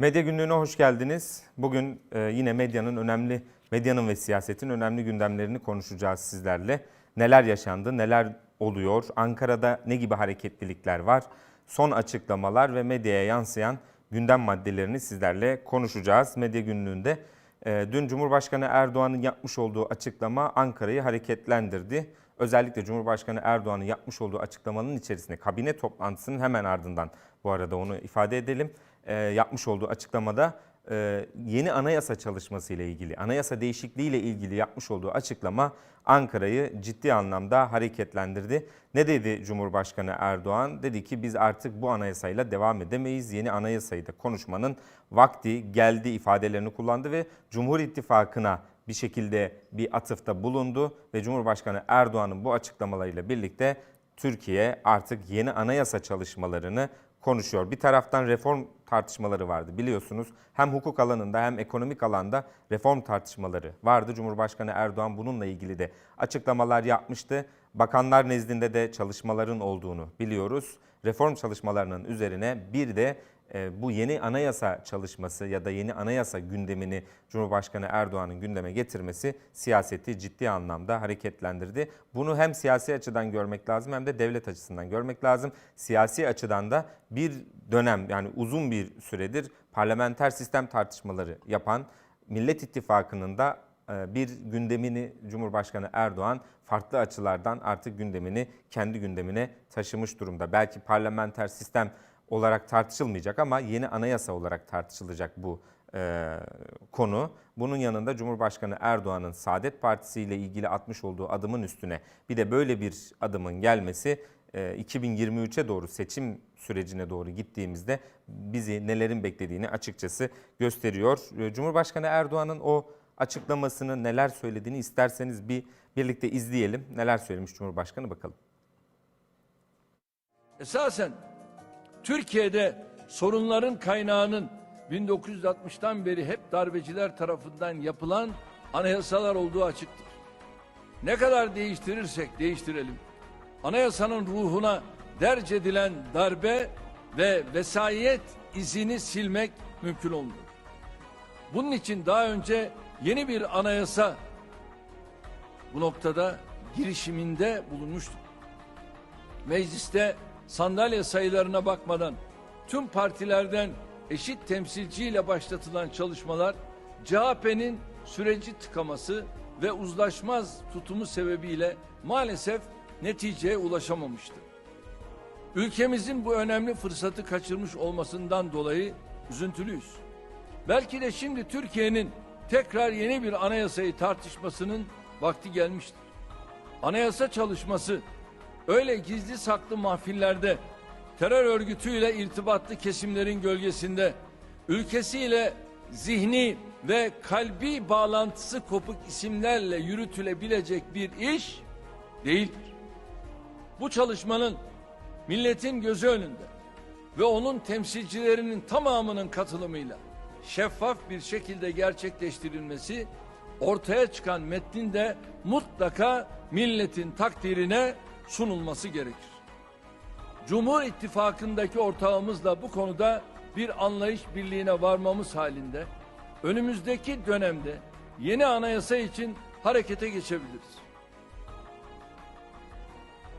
Medya günlüğüne hoş geldiniz. Bugün e, yine medyanın önemli, medyanın ve siyasetin önemli gündemlerini konuşacağız sizlerle. Neler yaşandı, neler oluyor, Ankara'da ne gibi hareketlilikler var, son açıklamalar ve medyaya yansıyan gündem maddelerini sizlerle konuşacağız. Medya günlüğünde e, dün Cumhurbaşkanı Erdoğan'ın yapmış olduğu açıklama Ankara'yı hareketlendirdi. Özellikle Cumhurbaşkanı Erdoğan'ın yapmış olduğu açıklamanın içerisinde kabine toplantısının hemen ardından bu arada onu ifade edelim. E, yapmış olduğu açıklamada e, yeni anayasa çalışması ile ilgili, anayasa değişikliği ile ilgili yapmış olduğu açıklama Ankara'yı ciddi anlamda hareketlendirdi. Ne dedi Cumhurbaşkanı Erdoğan? Dedi ki biz artık bu anayasayla devam edemeyiz. Yeni anayasayı da konuşmanın vakti geldi ifadelerini kullandı ve Cumhur İttifakı'na bir şekilde bir atıfta bulundu ve Cumhurbaşkanı Erdoğan'ın bu açıklamalarıyla birlikte Türkiye artık yeni anayasa çalışmalarını konuşuyor. Bir taraftan reform tartışmaları vardı biliyorsunuz. Hem hukuk alanında hem ekonomik alanda reform tartışmaları vardı. Cumhurbaşkanı Erdoğan bununla ilgili de açıklamalar yapmıştı. Bakanlar nezdinde de çalışmaların olduğunu biliyoruz. Reform çalışmalarının üzerine bir de bu yeni anayasa çalışması ya da yeni anayasa gündemini Cumhurbaşkanı Erdoğan'ın gündeme getirmesi siyaseti ciddi anlamda hareketlendirdi. Bunu hem siyasi açıdan görmek lazım hem de devlet açısından görmek lazım. Siyasi açıdan da bir dönem yani uzun bir süredir parlamenter sistem tartışmaları yapan Millet İttifakı'nın da e, bir gündemini Cumhurbaşkanı Erdoğan farklı açılardan artık gündemini kendi gündemine taşımış durumda. Belki parlamenter sistem olarak tartışılmayacak ama yeni anayasa olarak tartışılacak bu e, konu. Bunun yanında Cumhurbaşkanı Erdoğan'ın Saadet Partisi ile ilgili atmış olduğu adımın üstüne bir de böyle bir adımın gelmesi e, 2023'e doğru seçim sürecine doğru gittiğimizde bizi nelerin beklediğini açıkçası gösteriyor. E, Cumhurbaşkanı Erdoğan'ın o açıklamasını neler söylediğini isterseniz bir birlikte izleyelim. Neler söylemiş Cumhurbaşkanı bakalım. Esasen Türkiye'de sorunların kaynağının 1960'tan beri hep darbeciler tarafından yapılan anayasalar olduğu açıktır. Ne kadar değiştirirsek değiştirelim. Anayasanın ruhuna derc edilen darbe ve vesayet izini silmek mümkün olmuyor. Bunun için daha önce yeni bir anayasa bu noktada girişiminde bulunmuştuk. Mecliste sandalye sayılarına bakmadan tüm partilerden eşit temsilciyle başlatılan çalışmalar CHP'nin süreci tıkaması ve uzlaşmaz tutumu sebebiyle maalesef neticeye ulaşamamıştı. Ülkemizin bu önemli fırsatı kaçırmış olmasından dolayı üzüntülüyüz. Belki de şimdi Türkiye'nin tekrar yeni bir anayasayı tartışmasının vakti gelmiştir. Anayasa çalışması öyle gizli saklı mahfillerde terör örgütüyle irtibatlı kesimlerin gölgesinde ülkesiyle zihni ve kalbi bağlantısı kopuk isimlerle yürütülebilecek bir iş değildir. Bu çalışmanın milletin gözü önünde ve onun temsilcilerinin tamamının katılımıyla şeffaf bir şekilde gerçekleştirilmesi ortaya çıkan metnin de mutlaka milletin takdirine sunulması gerekir. Cumhur İttifakı'ndaki ortağımızla bu konuda bir anlayış birliğine varmamız halinde önümüzdeki dönemde yeni anayasa için harekete geçebiliriz.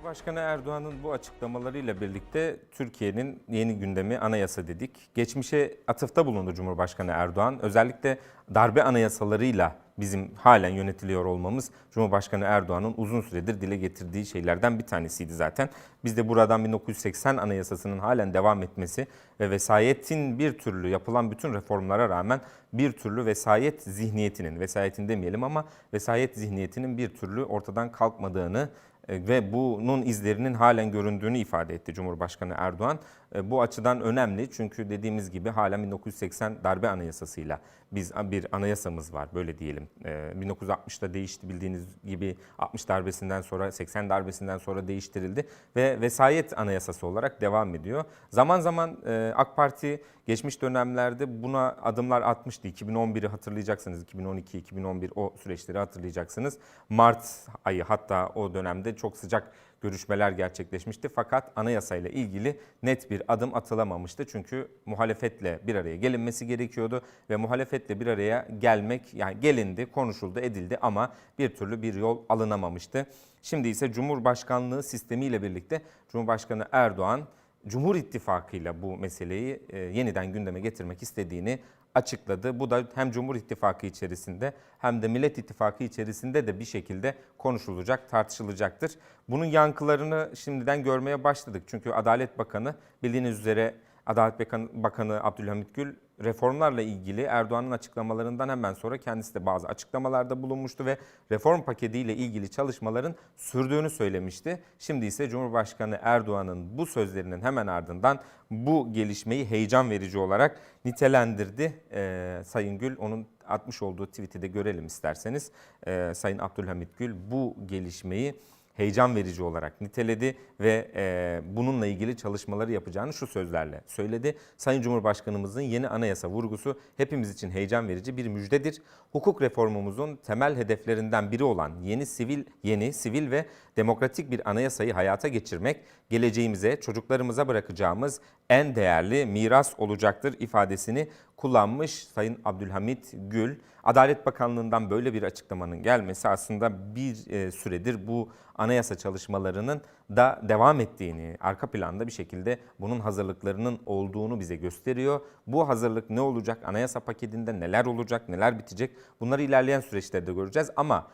Başkanı Erdoğan'ın bu açıklamalarıyla birlikte Türkiye'nin yeni gündemi anayasa dedik. Geçmişe atıfta bulundu Cumhurbaşkanı Erdoğan. Özellikle darbe anayasalarıyla bizim halen yönetiliyor olmamız Cumhurbaşkanı Erdoğan'ın uzun süredir dile getirdiği şeylerden bir tanesiydi zaten. Biz de buradan 1980 anayasasının halen devam etmesi ve vesayetin bir türlü yapılan bütün reformlara rağmen bir türlü vesayet zihniyetinin, vesayetin demeyelim ama vesayet zihniyetinin bir türlü ortadan kalkmadığını e, ve bunun izlerinin halen göründüğünü ifade etti Cumhurbaşkanı Erdoğan. E, Bu açıdan önemli çünkü dediğimiz gibi halen 1980 darbe anayasasıyla biz bir anayasamız var böyle diyelim. E, 1960'da değişti bildiğiniz gibi 60 darbesinden sonra 80 darbesinden sonra değiştirildi ve vesayet anayasası olarak devam ediyor. Zaman zaman e, AK Parti Geçmiş dönemlerde buna adımlar atmıştı. 2011'i hatırlayacaksınız. 2012, 2011 o süreçleri hatırlayacaksınız. Mart ayı hatta o dönemde çok sıcak görüşmeler gerçekleşmişti. Fakat anayasayla ilgili net bir adım atılamamıştı. Çünkü muhalefetle bir araya gelinmesi gerekiyordu ve muhalefetle bir araya gelmek yani gelindi, konuşuldu, edildi ama bir türlü bir yol alınamamıştı. Şimdi ise Cumhurbaşkanlığı sistemiyle birlikte Cumhurbaşkanı Erdoğan Cumhur İttifakı'yla bu meseleyi e, yeniden gündeme getirmek istediğini açıkladı. Bu da hem Cumhur İttifakı içerisinde hem de Millet İttifakı içerisinde de bir şekilde konuşulacak, tartışılacaktır. Bunun yankılarını şimdiden görmeye başladık. Çünkü Adalet Bakanı bildiğiniz üzere Adalet Bakanı, Bakanı Abdülhamit Gül reformlarla ilgili Erdoğan'ın açıklamalarından hemen sonra kendisi de bazı açıklamalarda bulunmuştu ve reform paketiyle ilgili çalışmaların sürdüğünü söylemişti. Şimdi ise Cumhurbaşkanı Erdoğan'ın bu sözlerinin hemen ardından bu gelişmeyi heyecan verici olarak nitelendirdi. Ee, Sayın Gül onun atmış olduğu tweet'i de görelim isterseniz. Ee, Sayın Abdülhamit Gül bu gelişmeyi heyecan verici olarak niteledi ve e, bununla ilgili çalışmaları yapacağını şu sözlerle söyledi. Sayın Cumhurbaşkanımızın yeni anayasa vurgusu hepimiz için heyecan verici bir müjdedir. Hukuk reformumuzun temel hedeflerinden biri olan yeni sivil yeni sivil ve demokratik bir anayasayı hayata geçirmek geleceğimize, çocuklarımıza bırakacağımız en değerli miras olacaktır ifadesini kullanmış Sayın Abdülhamit Gül. Adalet Bakanlığı'ndan böyle bir açıklamanın gelmesi aslında bir e, süredir bu anayasa çalışmalarının da devam ettiğini, arka planda bir şekilde bunun hazırlıklarının olduğunu bize gösteriyor. Bu hazırlık ne olacak, anayasa paketinde neler olacak, neler bitecek bunları ilerleyen süreçlerde göreceğiz ama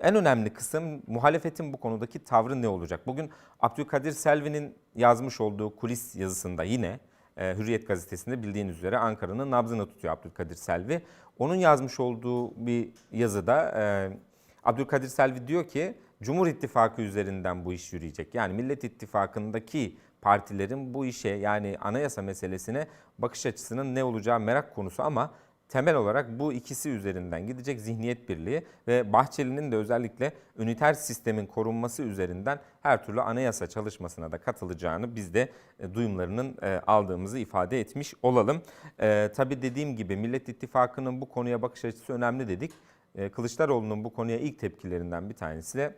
en önemli kısım muhalefetin bu konudaki tavrı ne olacak? Bugün Abdülkadir Selvi'nin yazmış olduğu kulis yazısında yine Hürriyet gazetesinde bildiğiniz üzere Ankara'nın nabzını tutuyor Abdülkadir Selvi. Onun yazmış olduğu bir yazıda e, Abdülkadir Selvi diyor ki Cumhur İttifakı üzerinden bu iş yürüyecek. Yani Millet İttifakı'ndaki partilerin bu işe yani anayasa meselesine bakış açısının ne olacağı merak konusu ama temel olarak bu ikisi üzerinden gidecek zihniyet birliği ve Bahçeli'nin de özellikle üniter sistemin korunması üzerinden her türlü anayasa çalışmasına da katılacağını biz de e, duyumlarının e, aldığımızı ifade etmiş olalım. E, tabii dediğim gibi Millet İttifakı'nın bu konuya bakış açısı önemli dedik. E, Kılıçdaroğlu'nun bu konuya ilk tepkilerinden bir tanesi de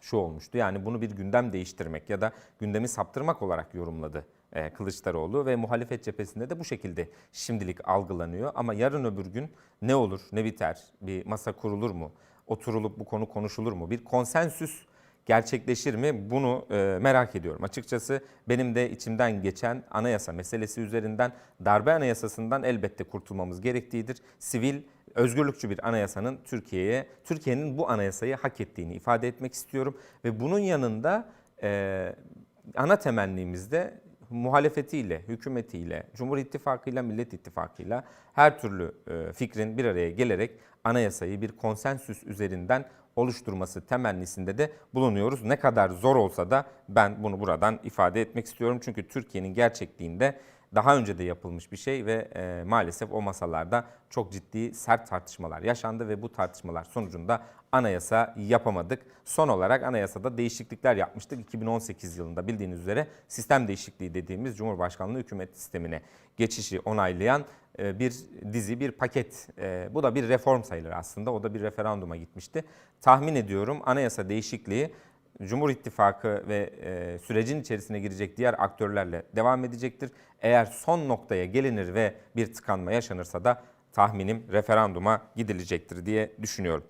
şu olmuştu. Yani bunu bir gündem değiştirmek ya da gündemi saptırmak olarak yorumladı Kılıçdaroğlu ve muhalefet cephesinde de bu şekilde şimdilik algılanıyor. Ama yarın öbür gün ne olur, ne biter, bir masa kurulur mu, oturulup bu konu konuşulur mu, bir konsensüs gerçekleşir mi bunu e, merak ediyorum. Açıkçası benim de içimden geçen anayasa meselesi üzerinden darbe anayasasından elbette kurtulmamız gerektiğidir. Sivil özgürlükçü bir anayasanın Türkiye'ye, Türkiye'nin bu anayasayı hak ettiğini ifade etmek istiyorum. Ve bunun yanında e, ana temennimizde muhalefetiyle, hükümetiyle, Cumhur İttifakı'yla, Millet İttifakı'yla her türlü e, fikrin bir araya gelerek anayasayı bir konsensüs üzerinden oluşturması temennisinde de bulunuyoruz. Ne kadar zor olsa da ben bunu buradan ifade etmek istiyorum. Çünkü Türkiye'nin gerçekliğinde daha önce de yapılmış bir şey ve e, maalesef o masalarda çok ciddi sert tartışmalar yaşandı ve bu tartışmalar sonucunda anayasa yapamadık. Son olarak anayasada değişiklikler yapmıştık. 2018 yılında bildiğiniz üzere sistem değişikliği dediğimiz Cumhurbaşkanlığı hükümet sistemine geçişi onaylayan e, bir dizi, bir paket. E, Bu da bir reform sayılır aslında. O da bir referanduma gitmişti. Tahmin ediyorum anayasa değişikliği Cumhur İttifakı ve e, sürecin içerisine girecek diğer aktörlerle devam edecektir. Eğer son noktaya gelinir ve bir tıkanma yaşanırsa da tahminim referanduma gidilecektir diye düşünüyorum.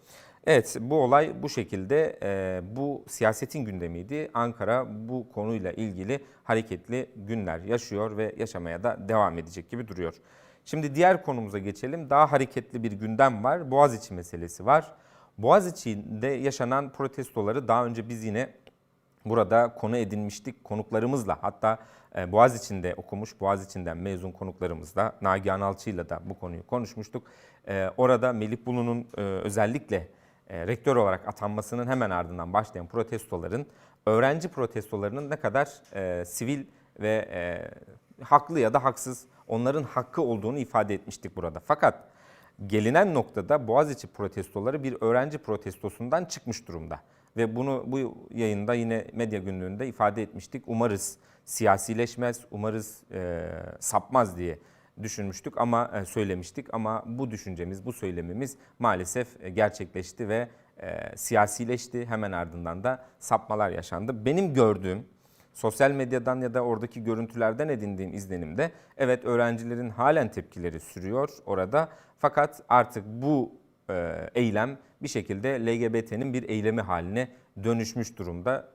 Evet bu olay bu şekilde e, bu siyasetin gündemiydi. Ankara bu konuyla ilgili hareketli günler yaşıyor ve yaşamaya da devam edecek gibi duruyor. Şimdi diğer konumuza geçelim. Daha hareketli bir gündem var. Boğaziçi meselesi var. Boğaziçi'nde yaşanan protestoları daha önce biz yine burada konu edinmiştik konuklarımızla. Hatta e, Boğaziçi'nde okumuş, Boğaziçi'nden mezun konuklarımızla Nagihan Alçı'yla da bu konuyu konuşmuştuk. E, Orada Melih Bulu'nun e, özellikle e, rektör olarak atanmasının hemen ardından başlayan protestoların, öğrenci protestolarının ne kadar e, sivil ve e, haklı ya da haksız onların hakkı olduğunu ifade etmiştik burada. Fakat gelinen noktada Boğaziçi protestoları bir öğrenci protestosundan çıkmış durumda. Ve bunu bu yayında yine medya günlüğünde ifade etmiştik. Umarız siyasileşmez, umarız e, sapmaz diye düşünmüştük ama e, söylemiştik ama bu düşüncemiz, bu söylemimiz maalesef e, gerçekleşti ve e, siyasileşti. Hemen ardından da sapmalar yaşandı. Benim gördüğüm sosyal medyadan ya da oradaki görüntülerden edindiğim izlenimde evet öğrencilerin halen tepkileri sürüyor orada fakat artık bu e, eylem bir şekilde LGBT'nin bir eylemi haline dönüşmüş durumda.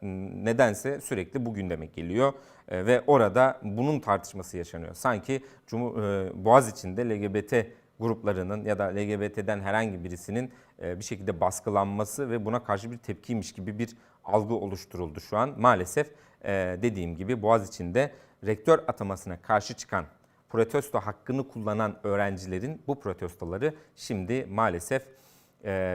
Nedense sürekli bu gündeme geliyor E, ve orada bunun tartışması yaşanıyor. Sanki Cumhur, e, Boğaz içinde LGBT gruplarının ya da LGBT'den herhangi birisinin e, bir şekilde baskılanması ve buna karşı bir tepkiymiş gibi bir algı oluşturuldu şu an. Maalesef dediğim gibi Boğaz içinde rektör atamasına karşı çıkan protesto hakkını kullanan öğrencilerin bu protestoları şimdi maalesef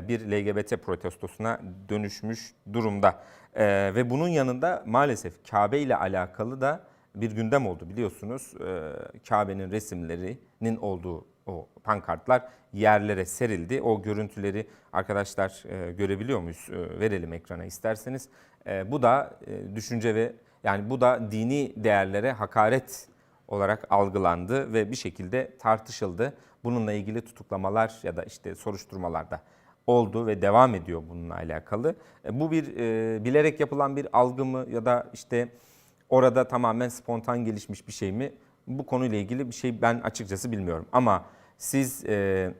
bir LGBT protestosuna dönüşmüş durumda. E, Ve bunun yanında maalesef Kabe ile alakalı da bir gündem oldu biliyorsunuz. E, Kabe'nin resimlerinin olduğu o pankartlar yerlere serildi. O görüntüleri arkadaşlar e, görebiliyor muyuz? E, Verelim ekrana isterseniz. E, Bu da e, düşünce ve yani bu da dini değerlere hakaret olarak algılandı ve bir şekilde tartışıldı. Bununla ilgili tutuklamalar ya da işte soruşturmalar da oldu ve devam ediyor bununla alakalı. E, Bu bir e, bilerek yapılan bir algı mı ya da işte orada tamamen spontan gelişmiş bir şey mi? Bu konuyla ilgili bir şey ben açıkçası bilmiyorum. Ama siz e,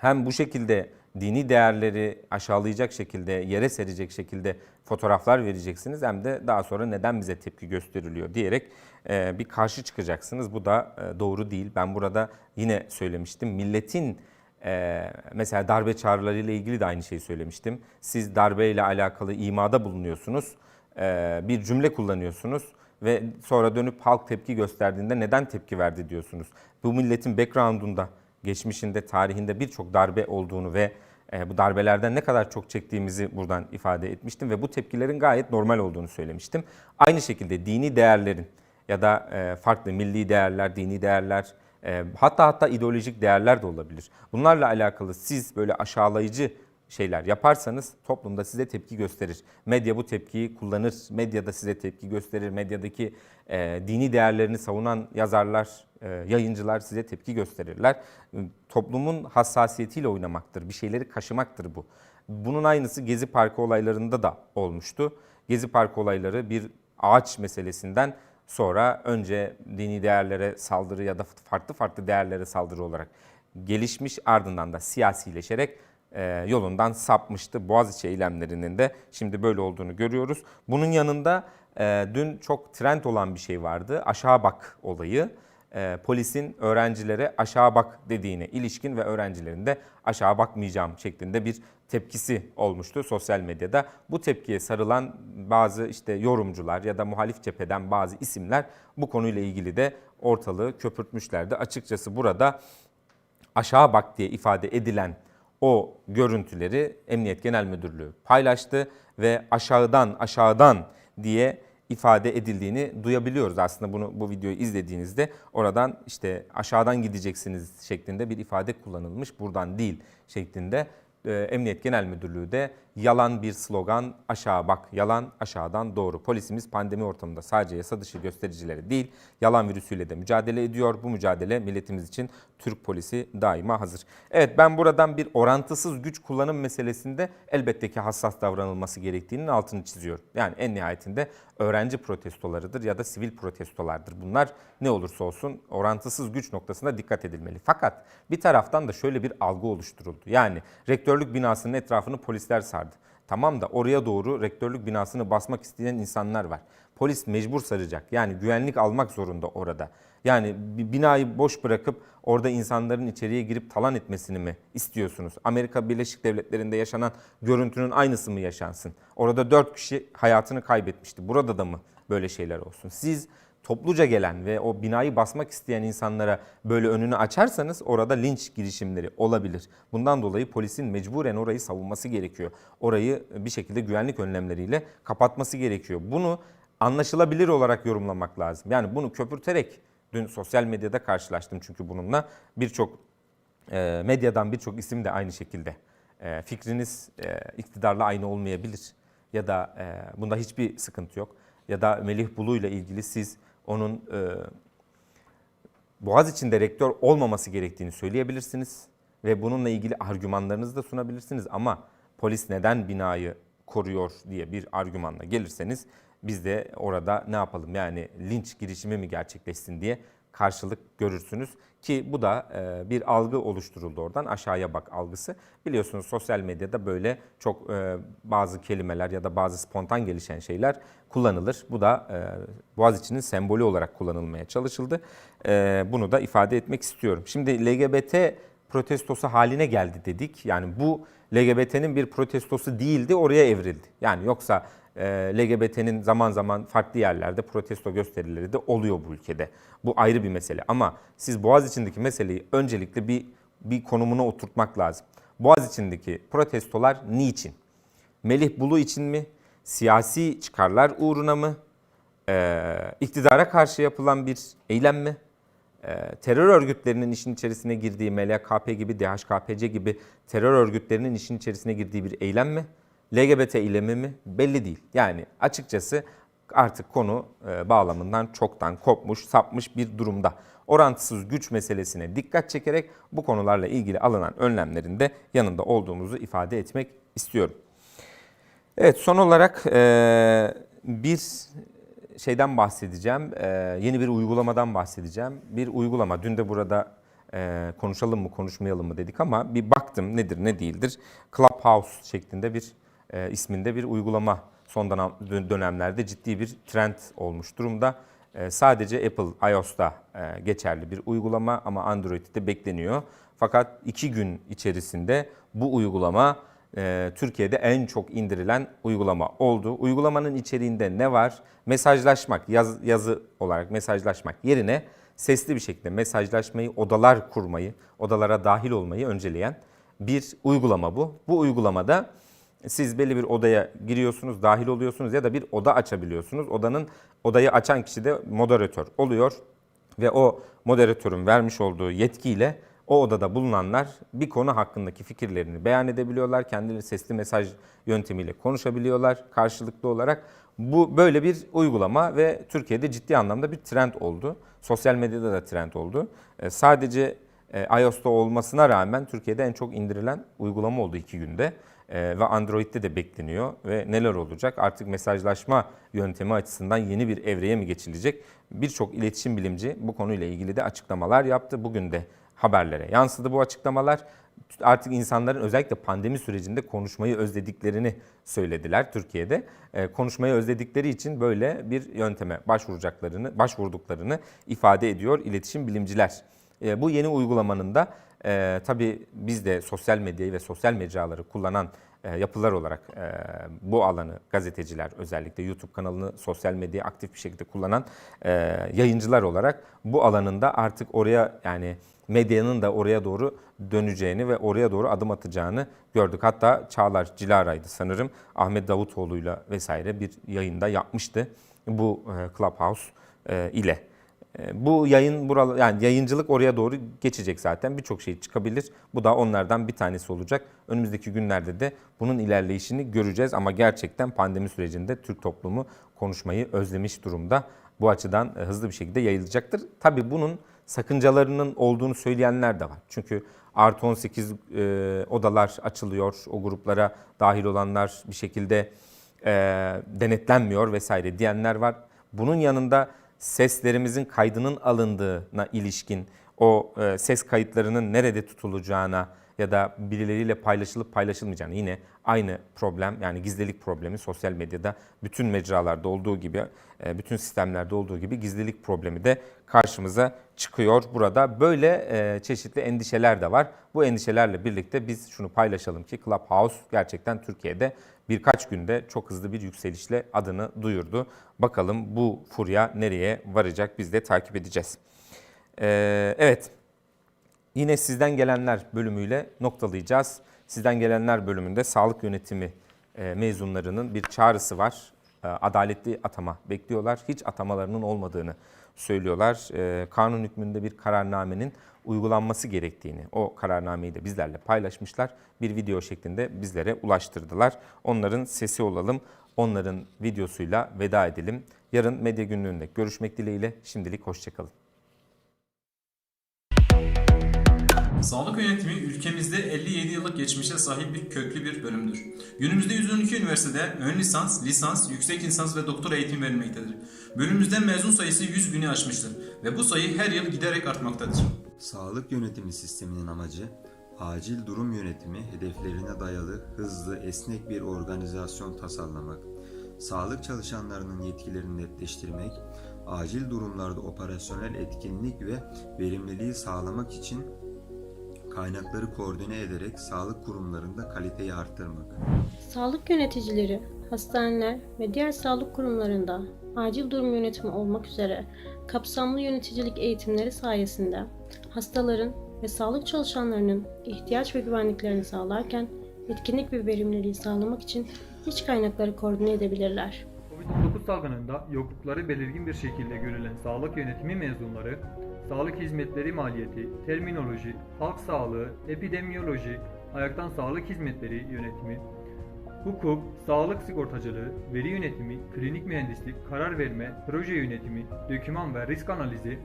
hem bu şekilde dini değerleri aşağılayacak şekilde, yere serecek şekilde fotoğraflar vereceksiniz hem de daha sonra neden bize tepki gösteriliyor diyerek e, bir karşı çıkacaksınız. Bu da e, doğru değil. Ben burada yine söylemiştim. Milletin e, mesela darbe çağrılarıyla ilgili de aynı şeyi söylemiştim. Siz darbeyle alakalı imada bulunuyorsunuz. E, bir cümle kullanıyorsunuz ve sonra dönüp halk tepki gösterdiğinde neden tepki verdi diyorsunuz. Bu milletin background'unda, geçmişinde, tarihinde birçok darbe olduğunu ve e, bu darbelerden ne kadar çok çektiğimizi buradan ifade etmiştim ve bu tepkilerin gayet normal olduğunu söylemiştim. Aynı şekilde dini değerlerin ya da e, farklı milli değerler, dini değerler, hatta hatta ideolojik değerler de olabilir. Bunlarla alakalı siz böyle aşağılayıcı şeyler yaparsanız toplumda size tepki gösterir. Medya bu tepkiyi kullanır, medyada size tepki gösterir. Medyadaki e, dini değerlerini savunan yazarlar, e, yayıncılar size tepki gösterirler. E, Toplumun hassasiyetiyle oynamaktır, bir şeyleri kaşımaktır bu. Bunun aynısı Gezi Parkı olaylarında da olmuştu. Gezi Parkı olayları bir ağaç meselesinden sonra önce dini değerlere saldırı ya da farklı farklı değerlere saldırı olarak gelişmiş ardından da siyasileşerek e, yolundan sapmıştı. Boğaziçi eylemlerinin de şimdi böyle olduğunu görüyoruz. Bunun yanında e, dün çok trend olan bir şey vardı. Aşağı bak olayı. E, polisin öğrencilere aşağı bak dediğine ilişkin ve öğrencilerin de aşağı bakmayacağım şeklinde bir tepkisi olmuştu sosyal medyada. Bu tepkiye sarılan bazı işte yorumcular ya da muhalif cepheden bazı isimler bu konuyla ilgili de ortalığı köpürtmüşlerdi. Açıkçası burada aşağı bak diye ifade edilen o görüntüleri Emniyet Genel Müdürlüğü paylaştı ve aşağıdan aşağıdan diye ifade edildiğini duyabiliyoruz. Aslında bunu bu videoyu izlediğinizde oradan işte aşağıdan gideceksiniz şeklinde bir ifade kullanılmış buradan değil şeklinde e, Emniyet Genel Müdürlüğü de yalan bir slogan aşağı bak yalan aşağıdan doğru. Polisimiz pandemi ortamında sadece yasa dışı göstericileri değil yalan virüsüyle de mücadele ediyor. Bu mücadele milletimiz için Türk polisi daima hazır. Evet ben buradan bir orantısız güç kullanım meselesinde elbette ki hassas davranılması gerektiğinin altını çiziyorum. Yani en nihayetinde öğrenci protestolarıdır ya da sivil protestolardır. Bunlar ne olursa olsun orantısız güç noktasında dikkat edilmeli. Fakat bir taraftan da şöyle bir algı oluşturuldu. Yani rektörlük binasının etrafını polisler sardı. Tamam da oraya doğru rektörlük binasını basmak isteyen insanlar var. Polis mecbur saracak. Yani güvenlik almak zorunda orada. Yani binayı boş bırakıp orada insanların içeriye girip talan etmesini mi istiyorsunuz? Amerika Birleşik Devletleri'nde yaşanan görüntünün aynısı mı yaşansın? Orada 4 kişi hayatını kaybetmişti. Burada da mı böyle şeyler olsun? Siz topluca gelen ve o binayı basmak isteyen insanlara böyle önünü açarsanız orada linç girişimleri olabilir. Bundan dolayı polisin mecburen orayı savunması gerekiyor. Orayı bir şekilde güvenlik önlemleriyle kapatması gerekiyor. Bunu anlaşılabilir olarak yorumlamak lazım. Yani bunu köpürterek dün sosyal medyada karşılaştım çünkü bununla birçok e, medyadan birçok isim de aynı şekilde. E, fikriniz e, iktidarla aynı olmayabilir ya da bunda hiçbir sıkıntı yok. Ya da Melih Bulu ile ilgili siz onun e, Boğaziçi'nde rektör olmaması gerektiğini söyleyebilirsiniz ve bununla ilgili argümanlarınızı da sunabilirsiniz. Ama polis neden binayı koruyor diye bir argümanla gelirseniz biz de orada ne yapalım? Yani linç girişimi mi gerçekleşsin diye karşılık görürsünüz ki bu da e, bir algı oluşturuldu oradan aşağıya bak algısı. Biliyorsunuz sosyal medyada böyle çok e, bazı kelimeler ya da bazı spontan gelişen şeyler kullanılır. Bu da e, Boğaziçi'nin sembolü olarak kullanılmaya çalışıldı. E, bunu da ifade etmek istiyorum. Şimdi LGBT protestosu haline geldi dedik. Yani bu LGBT'nin bir protestosu değildi, oraya evrildi. Yani yoksa LGBT'nin zaman zaman farklı yerlerde protesto gösterileri de oluyor bu ülkede. Bu ayrı bir mesele ama siz Boğaziçi'ndeki meseleyi öncelikle bir bir konumuna oturtmak lazım. Boğaziçi'ndeki protestolar niçin? Melih Bulu için mi? Siyasi çıkarlar uğruna mı? Ee, iktidara karşı yapılan bir eylem mi? Ee, terör örgütlerinin işin içerisine girdiği MLKP gibi, DHKPC gibi terör örgütlerinin işin içerisine girdiği bir eylem mi? LGBT eylemi mi? Belli değil. Yani açıkçası artık konu e, bağlamından çoktan kopmuş, sapmış bir durumda. Orantısız güç meselesine dikkat çekerek bu konularla ilgili alınan önlemlerin de yanında olduğumuzu ifade etmek istiyorum. Evet son olarak e, bir şeyden bahsedeceğim. E, yeni bir uygulamadan bahsedeceğim. Bir uygulama dün de burada konuşalım mı konuşmayalım mı dedik ama bir baktım nedir ne değildir. Clubhouse şeklinde bir e, isminde bir uygulama son dönem- dönemlerde ciddi bir trend olmuş durumda. E, sadece Apple iOS'ta e, geçerli bir uygulama ama Android'de bekleniyor. Fakat iki gün içerisinde bu uygulama e, Türkiye'de en çok indirilen uygulama oldu. Uygulamanın içeriğinde ne var? Mesajlaşmak, yaz- yazı olarak mesajlaşmak yerine sesli bir şekilde mesajlaşmayı, odalar kurmayı, odalara dahil olmayı önceleyen bir uygulama bu. Bu uygulamada siz belli bir odaya giriyorsunuz, dahil oluyorsunuz ya da bir oda açabiliyorsunuz. Odanın odayı açan kişi de moderatör oluyor ve o moderatörün vermiş olduğu yetkiyle o odada bulunanlar bir konu hakkındaki fikirlerini beyan edebiliyorlar. Kendileri sesli mesaj yöntemiyle konuşabiliyorlar karşılıklı olarak. Bu böyle bir uygulama ve Türkiye'de ciddi anlamda bir trend oldu. Sosyal medyada da trend oldu. E, Sadece e, iOS'ta olmasına rağmen Türkiye'de en çok indirilen uygulama oldu iki günde. E, ve Android'de de bekleniyor ve neler olacak? Artık mesajlaşma yöntemi açısından yeni bir evreye mi geçilecek? Birçok iletişim bilimci bu konuyla ilgili de açıklamalar yaptı. Bugün de haberlere yansıdı bu açıklamalar. Artık insanların özellikle pandemi sürecinde konuşmayı özlediklerini söylediler Türkiye'de. E, konuşmayı özledikleri için böyle bir yönteme başvuracaklarını, başvurduklarını ifade ediyor iletişim bilimciler. E, bu yeni uygulamanın da e, tabii biz de sosyal medyayı ve sosyal mecraları kullanan e, yapılar olarak e, bu alanı gazeteciler özellikle YouTube kanalını sosyal medyayı aktif bir şekilde kullanan e, yayıncılar olarak bu alanında artık oraya yani medyanın da oraya doğru döneceğini ve oraya doğru adım atacağını gördük. Hatta Çağlar Cilara'ydı sanırım Ahmet Davutoğlu'yla vesaire bir yayında yapmıştı bu e, Clubhouse e, ile. E, Bu yayın buralı yani yayıncılık oraya doğru geçecek zaten. Birçok şey çıkabilir. Bu da onlardan bir tanesi olacak. Önümüzdeki günlerde de bunun ilerleyişini göreceğiz ama gerçekten pandemi sürecinde Türk toplumu konuşmayı özlemiş durumda. Bu açıdan e, hızlı bir şekilde yayılacaktır. Tabii bunun sakıncalarının olduğunu söyleyenler de var. Çünkü artı 18 e, odalar açılıyor. O gruplara dahil olanlar bir şekilde e, denetlenmiyor vesaire diyenler var. Bunun yanında seslerimizin kaydının alındığına ilişkin o e, ses kayıtlarının nerede tutulacağına ya da birileriyle paylaşılıp paylaşılmayacağına yine aynı problem yani gizlilik problemi sosyal medyada bütün mecralarda olduğu gibi e, bütün sistemlerde olduğu gibi gizlilik problemi de karşımıza çıkıyor burada. Böyle e, çeşitli endişeler de var. Bu endişelerle birlikte biz şunu paylaşalım ki Clubhouse gerçekten Türkiye'de birkaç günde çok hızlı bir yükselişle adını duyurdu. Bakalım bu furya nereye varacak biz de takip edeceğiz. Ee, evet Yine sizden gelenler bölümüyle noktalayacağız. Sizden gelenler bölümünde sağlık yönetimi e, mezunlarının bir çağrısı var. E, Adaletli atama bekliyorlar. Hiç atamalarının olmadığını söylüyorlar. E, Kanun hükmünde bir kararnamenin uygulanması gerektiğini, o kararnameyi de bizlerle paylaşmışlar. Bir video şeklinde bizlere ulaştırdılar. Onların sesi olalım, onların videosuyla veda edelim. Yarın medya günlüğünde görüşmek dileğiyle. Şimdilik hoşçakalın. Sağlık yönetimi ülkemizde 57 yıllık geçmişe sahip bir köklü bir bölümdür. Günümüzde 112 üniversitede ön lisans, lisans, yüksek lisans ve doktora eğitim verilmektedir. Bölümümüzden mezun sayısı 100 bini aşmıştır ve bu sayı her yıl giderek artmaktadır. Sağlık yönetimi sisteminin amacı, acil durum yönetimi hedeflerine dayalı hızlı, esnek bir organizasyon tasarlamak, sağlık çalışanlarının yetkilerini netleştirmek, acil durumlarda operasyonel etkinlik ve verimliliği sağlamak için kaynakları koordine ederek sağlık kurumlarında kaliteyi arttırmak. Sağlık yöneticileri, hastaneler ve diğer sağlık kurumlarında acil durum yönetimi olmak üzere kapsamlı yöneticilik eğitimleri sayesinde hastaların ve sağlık çalışanlarının ihtiyaç ve güvenliklerini sağlarken etkinlik ve verimliliği sağlamak için iç kaynakları koordine edebilirler. Covid-19 salgınında yoklukları belirgin bir şekilde görülen sağlık yönetimi mezunları, sağlık hizmetleri maliyeti, terminoloji, halk sağlığı, epidemiyoloji, ayaktan sağlık hizmetleri yönetimi, hukuk, sağlık sigortacılığı, veri yönetimi, klinik mühendislik, karar verme, proje yönetimi, döküman ve risk analizi,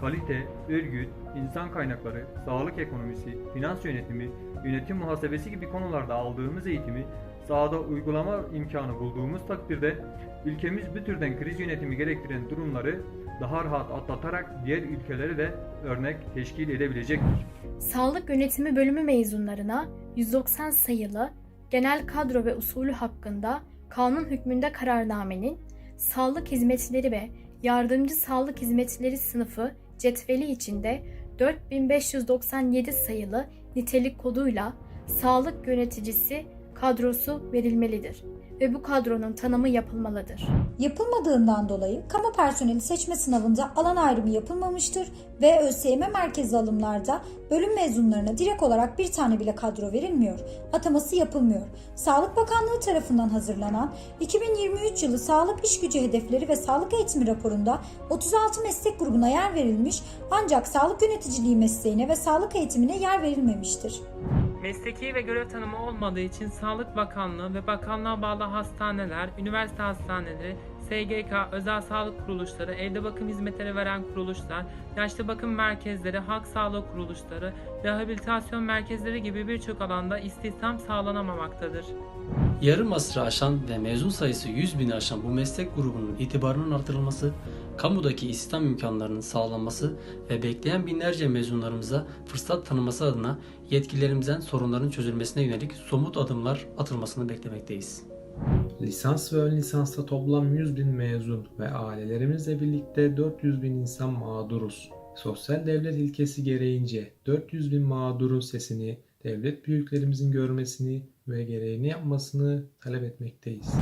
kalite, örgüt, insan kaynakları, sağlık ekonomisi, finans yönetimi, yönetim muhasebesi gibi konularda aldığımız eğitimi sahada uygulama imkanı bulduğumuz takdirde ülkemiz bu türden kriz yönetimi gerektiren durumları daha rahat atlatarak diğer ülkelere de örnek teşkil edebilecektir. Sağlık Yönetimi Bölümü mezunlarına 190 sayılı Genel Kadro ve Usulü hakkında kanun hükmünde kararnamenin Sağlık Hizmetleri ve Yardımcı Sağlık Hizmetleri sınıfı cetveli içinde 4597 sayılı nitelik koduyla sağlık yöneticisi kadrosu verilmelidir ve bu kadronun tanımı yapılmalıdır. Yapılmadığından dolayı kamu personeli seçme sınavında alan ayrımı yapılmamıştır ve ÖSYM merkezi alımlarda bölüm mezunlarına direkt olarak bir tane bile kadro verilmiyor, ataması yapılmıyor. Sağlık Bakanlığı tarafından hazırlanan 2023 yılı sağlık iş gücü hedefleri ve sağlık eğitimi raporunda 36 meslek grubuna yer verilmiş ancak sağlık yöneticiliği mesleğine ve sağlık eğitimine yer verilmemiştir. Mesleki ve görev tanımı olmadığı için Sağlık Bakanlığı ve bakanlığa bağlı hastaneler, üniversite hastaneleri, SGK, özel sağlık kuruluşları, evde bakım hizmetleri veren kuruluşlar, yaşlı bakım merkezleri, halk sağlığı kuruluşları, rehabilitasyon merkezleri gibi birçok alanda istihdam sağlanamamaktadır. Yarım asrı aşan ve mezun sayısı 100 bini aşan bu meslek grubunun itibarının artırılması, kamudaki istihdam imkanlarının sağlanması ve bekleyen binlerce mezunlarımıza fırsat tanıması adına yetkililerimizden sorunların çözülmesine yönelik somut adımlar atılmasını beklemekteyiz. Lisans ve ön lisansta toplam 100 bin mezun ve ailelerimizle birlikte 400 bin insan mağduruz. Sosyal devlet ilkesi gereğince 400 bin mağdurun sesini devlet büyüklerimizin görmesini ve gereğini yapmasını talep etmekteyiz.